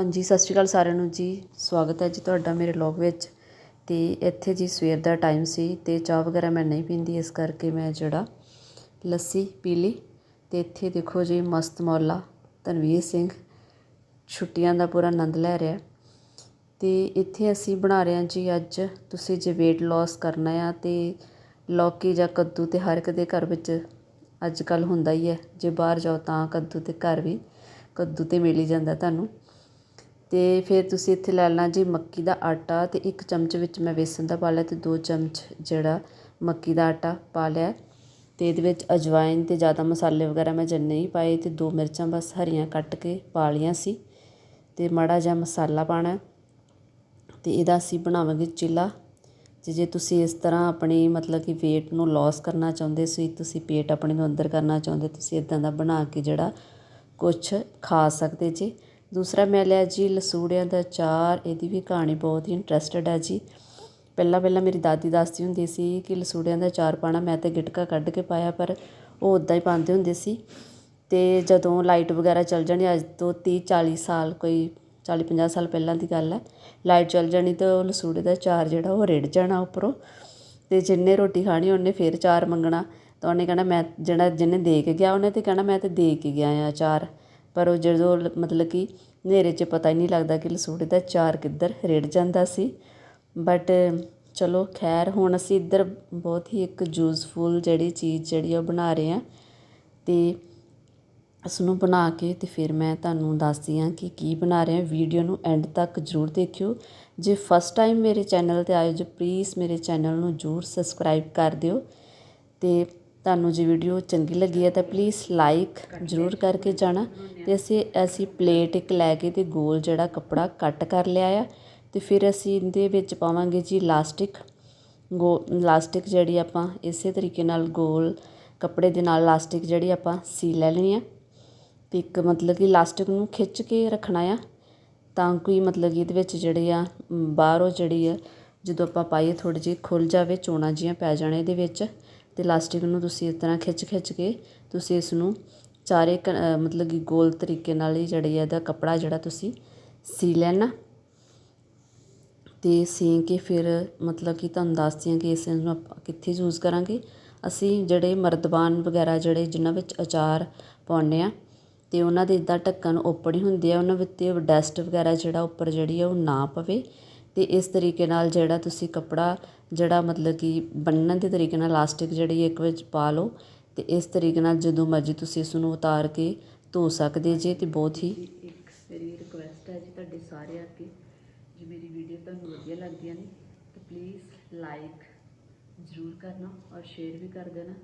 ਹਾਂਜੀ, ਸਤਿ ਸ਼੍ਰੀ ਅਕਾਲ ਸਾਰਿਆਂ ਨੂੰ ਜੀ। ਸਵਾਗਤ ਹੈ ਜੀ ਤੁਹਾਡਾ ਮੇਰੇ ਵਲੌਗ ਵਿੱਚ। ਤੇ ਇੱਥੇ ਜੀ ਸਵੇਰ ਦਾ ਟਾਈਮ ਸੀ ਤੇ ਚਾਹ ਵਗੈਰਾ ਮੈਂ ਨਹੀਂ ਪੀਂਦੀ, ਇਸ ਕਰਕੇ ਮੈਂ ਜਿਹੜਾ ਲੱਸੀ ਪੀ ਲਈ। ਤੇ ਇੱਥੇ ਦੇਖੋ ਜੀ ਮਸਤ ਮੌਲਾ ਤਨਵੀਰ ਸਿੰਘ, ਛੁੱਟੀਆਂ ਦਾ ਪੂਰਾ ਆਨੰਦ ਲੈ ਰਿਹਾ। ਤੇ ਇੱਥੇ ਅਸੀਂ ਬਣਾ ਰਹੇ ਹਾਂ ਜੀ ਅੱਜ, ਤੁਸੀਂ ਜੇ weight loss ਕਰਨਾ ਆ ਤੇ ਲੌਕੀ ਜਾਂ ਕੱਦੂ ਤੇ ਹਰ ਇੱਕ ਦੇ ਘਰ ਵਿੱਚ ਅੱਜ ਕੱਲ ਹੁੰਦਾ ਹੀ ਹੈ, ਜੇ ਬਾਹਰ ਜਾਓ ਤਾਂ ਕੱਦੂ ਤੇ ਘਰ ਵੀ ਕੱਦੂ ਤੇ ਮਿਲ ਹੀ ਜਾਂਦਾ ਤੁਹਾਨੂੰ। ਅਤੇ ਫਿਰ ਤੁਸੀਂ ਇੱਥੇ ਲੈ ਲੈਣਾ ਜੀ ਮੱਕੀ ਦਾ ਆਟਾ ਅਤੇ ਇੱਕ ਚਮਚ ਵਿੱਚ ਮੈਂ ਵੇਸਣ ਦਾ ਪਾ ਲਿਆ ਅਤੇ ਦੋ ਚਮਚ ਜਿਹੜਾ ਮੱਕੀ ਦਾ ਆਟਾ ਪਾ ਲਿਆ। ਅਤੇ ਇਹਦੇ ਵਿੱਚ ਅਜਵਾਇਨ ਅਤੇ ਜ਼ਿਆਦਾ ਮਸਾਲੇ ਵਗੈਰਾ ਮੈਂ ਜੰਨੇ ਨਹੀਂ ਪਾਏ ਅਤੇ ਦੋ ਮਿਰਚਾਂ ਬਸ ਹਰੀਆਂ ਕੱਟ ਕੇ ਪਾ ਲਈਆਂ ਸੀ ਅਤੇ ਮਾੜਾ ਜਿਹਾ ਮਸਾਲਾ ਪਾਣਾ ਅਤੇ ਇਹਦਾ ਅਸੀਂ ਬਣਾਵਾਂਗੇ ਚਿੱਲਾ ਤੇ ਜੇ ਤੁਸੀਂ ਇਸ ਤਰ੍ਹਾਂ ਆਪਣੀ ਮਤਲਬ ਕਿ weight ਨੂੰ ਲਾਸ ਕਰਨਾ ਚਾਹੁੰਦੇ ਸੀ, ਤੁਸੀਂ ਪੇਟ ਆਪਣੇ ਨੂੰ ਅੰਦਰ ਕਰਨਾ ਚਾਹੁੰਦੇ, ਤੁਸੀਂ ਇਦਾਂ ਦਾ ਬਣਾ ਕੇ ਜਿਹੜਾ ਕੁਛ ਖਾ ਸਕਦੇ ਜੀ। ਦੂਸਰਾ ਮੈਂ ਲਿਆ ਜੀ ਲਸੂੜਿਆਂ ਦਾ ਚਾਰ, ਇਹਦੀ ਵੀ ਕਹਾਣੀ ਬਹੁਤ ਹੀ ਇੰਟਰਸਟਡ ਹੈ ਜੀ। ਪਹਿਲਾਂ ਪਹਿਲਾਂ ਮੇਰੀ ਦਾਦੀ ਦੱਸਦੀ ਹੁੰਦੀ ਸੀ ਕਿ ਲਸੂੜਿਆਂ ਦਾ ਚਾਰ ਪਾਣਾ ਮੈਂ ਤਾਂ ਗਿਟਕਾ ਕੱਢ ਕੇ ਪਾਇਆ, ਪਰ ਉਹ ਉਦਾਂ ਹੀ ਪਾਉਂਦੇ ਹੁੰਦੇ ਸੀ। ਤੇ ਜਦੋਂ ਲਾਈਟ ਵਗੈਰਾ ਚੱਲ ਜਾਣੀ, ਅੱਜ ਤੋਂ 30 40 ਸਾਲ, ਕੋਈ 40 50 ਸਾਲ ਪਹਿਲਾਂ ਦੀ ਗੱਲ ਹੈ ਲਾਈਟ ਚੱਲ ਜਾਣੀ ਤਾਂ ਉਹ ਲਸੂੜੇ ਦਾ ਚਾਰ ਜਿਹੜਾ ਉਹ ਰਿੜ ਜਾਣਾ ਉੱਪਰੋਂ। ਤੇ ਜਿੰਨੇ ਰੋਟੀ ਖਾਣੀ ਉਹਨੇ ਫਿਰ ਚਾਰ ਮੰਗਣਾ। ਤਾਂ ਉਹਨੇ ਕਹਿਣਾ ਮੈਂ ਜਿਹੜਾ ਜਿਹਨੇ ਦੇ ਕੇ ਗਿਆ, ਉਹਨੇ ਤੇ ਕਹਿਣਾ ਮੈਂ ਤੇ ਦੇ ਕੇ ਗਿਆ ਆ ਚਾਰ। ਪਰ ਉਹ ਜਦੋਂ ਮਤਲਬ ਕਿ ਹਨੇਰੇ 'ਚ ਪਤਾ ਹੀ ਨਹੀਂ ਲੱਗਦਾ ਕਿ ਲਸੂੜੇ ਦਾ ਚਾਰ ਕਿੱਧਰ ਰਿੜ ਜਾਂਦਾ ਸੀ। ਬਟ ਚਲੋ ਖੈਰ, ਹੁਣ ਅਸੀਂ ਇੱਧਰ ਬਹੁਤ ਹੀ ਇੱਕ ਯੂਜ਼ਫੁਲ ਜਿਹੜੀ ਚੀਜ਼ ਜਿਹੜੀ ਉਹ ਬਣਾ ਰਹੇ ਹਾਂ ਅਤੇ ਇਸ ਨੂੰ ਬਣਾ ਕੇ ਤੇ ਫਿਰ ਮੈਂ ਤੁਹਾਨੂੰ ਦੱਸਦੀ ਹਾਂ ਕਿ ਕੀ ਬਣਾ ਰਹੇ ਹਾਂ। ਵੀਡੀਓ ਨੂੰ ਐਂਡ ਤੱਕ ਜ਼ਰੂਰ ਦੇਖਿਓ। ਜੇ ਫਸਟ ਟਾਈਮ ਮੇਰੇ ਚੈਨਲ ਤੇ ਆਏ ਜੇ ਪਲੀਜ਼ ਮੇਰੇ ਚੈਨਲ ਨੂੰ ਜ਼ਰੂਰ ਸਬਸਕ੍ਰਾਈਬ ਕਰ ਦਿਓ। ਤੇ ਤੁਹਾਨੂੰ ਜੇ ਵੀਡੀਓ ਚੰਗੀ ਲੱਗੀ ਹੈ ਤਾਂ ਪਲੀਜ਼ ਲਾਈਕ ਜ਼ਰੂਰ ਕਰਕੇ ਜਾਣਾ ਤੇ ਅਸੀਂ ਅਸੀਂ ਪਲੇਟ ਇੱਕ ਲੈ ਕੇ ਤੇ ਗੋਲ ਜਿਹੜਾ ਕੱਪੜਾ ਕੱਟ ਕਰ ਲਿਆ ਆ ਤੇ ਫਿਰ ਅਸੀਂ ਇਹਦੇ ਵਿੱਚ ਪਾਵਾਂਗੇ ਜੀ ਲਾਸਟਿਕ ਗੋ ਲਾਸਟਿਕ ਜਿਹੜੀ ਆਪਾਂ ਇਸੇ ਤਰੀਕੇ ਨਾਲ ਗੋਲ ਕੱਪੜੇ ਦੇ ਨਾਲ ਲਾਸਟਿਕ ਜਿਹੜੀ ਆਪਾਂ ਸੀ ਲੈ ਲੈਣੀ ਆ। ਤੇ ਇੱਕ ਮਤਲਬ ਕਿ ਲਾਸਟਿਕ ਨੂੰ ਖਿੱਚ ਕੇ ਰੱਖਣਾ ਆ ਤਾਂ ਕੋਈ ਮਤਲਬ ਕਿ ਇਹਦੇ ਵਿੱਚ ਜਿਹੜੇ ਆ ਬਾਹਰੋਂ ਜਿਹੜੀ ਆ, ਜਦੋਂ ਆਪਾਂ ਪਾਈਏ ਥੋੜੀ ਜਿਹੀ ਖੁੱਲ ਜਾਵੇ, ਚੋਣਾ ਜੀਆਂ ਪੈ ਜਾਣ ਇਹਦੇ ਵਿੱਚ ਅਤੇ ਲਾਸਟਿਕ ਨੂੰ ਤੁਸੀਂ ਇਸ ਤਰ੍ਹਾਂ ਖਿੱਚ ਖਿੱਚ ਕੇ ਤੁਸੀਂ ਇਸ ਨੂੰ ਚਾਰੇ ਮਤਲਬ ਕਿ ਗੋਲ ਤਰੀਕੇ ਨਾਲ ਹੀ ਜਿਹੜੀ ਇਹਦਾ ਕੱਪੜਾ ਜਿਹੜਾ ਤੁਸੀਂ ਸੀ ਲੈਣਾ। ਤੇ ਸੀ ਕੇ ਫਿਰ ਮਤਲਬ ਕਿ ਤੁਹਾਨੂੰ ਦੱਸਦੀ ਹਾਂ ਕਿ ਇਸ ਨੂੰ ਆਪਾਂ ਕਿੱਥੇ ਯੂਜ਼ ਕਰਾਂਗੇ। ਅਸੀਂ ਜਿਹੜੇ ਮਰਦਬਾਨ ਵਗੈਰਾ ਜਿਹੜੇ ਜਿਨ੍ਹਾਂ ਵਿੱਚ ਅਚਾਰ ਪਾਉਂਦੇ ਆ ਤੇ ਉਹਨਾਂ ਦੇ ਇਦਾਂ ਢੱਕਣ ਓਪਨ ਹੀ ਹੁੰਦੇ ਆ, ਉਹਨਾਂ ਵਿੱਚ ਡਸਟ ਵਗੈਰਾ ਜਿਹੜਾ ਉੱਪਰ ਜਿਹੜੀ ਆ ਉਹ ਨਾ ਪਵੇ। ਅਤੇ ਇਸ ਤਰੀਕੇ ਨਾਲ ਜਿਹੜਾ ਤੁਸੀਂ ਕੱਪੜਾ, ਜਿਹੜਾ ਮਤਲਬ ਕਿ ਬੰਨਣ ਦੇ ਤਰੀਕੇ ਨਾਲ ਲਾਸਟਿਕ ਜਿਹੜੀ ਇੱਕ ਵਿੱਚ ਪਾ ਲਓ ਅਤੇ ਇਸ ਤਰੀਕੇ ਨਾਲ ਜਦੋਂ ਮਰਜ਼ੀ ਤੁਸੀਂ ਇਸ ਨੂੰ ਉਤਾਰ ਕੇ ਧੋ ਸਕਦੇ ਜੇ ਅਤੇ ਬਹੁਤ ਹੀ ਇੱਕ ਮੇਰੀ ਰਿਕੁਐਸਟ ਹੈ ਜੀ ਤੁਹਾਡੇ ਸਾਰਿਆਂ ਅੱਗੇ। ਜੇ ਮੇਰੀ ਵੀਡੀਓ ਤੁਹਾਨੂੰ ਵਧੀਆ ਲੱਗਦੀਆਂ ਨੇ, ਤਾਂ ਪਲੀਜ਼ ਲਾਈਕ ਜ਼ਰੂਰ ਕਰਨਾ ਔਰ ਸ਼ੇਅਰ ਵੀ ਕਰ ਦੇਣਾ।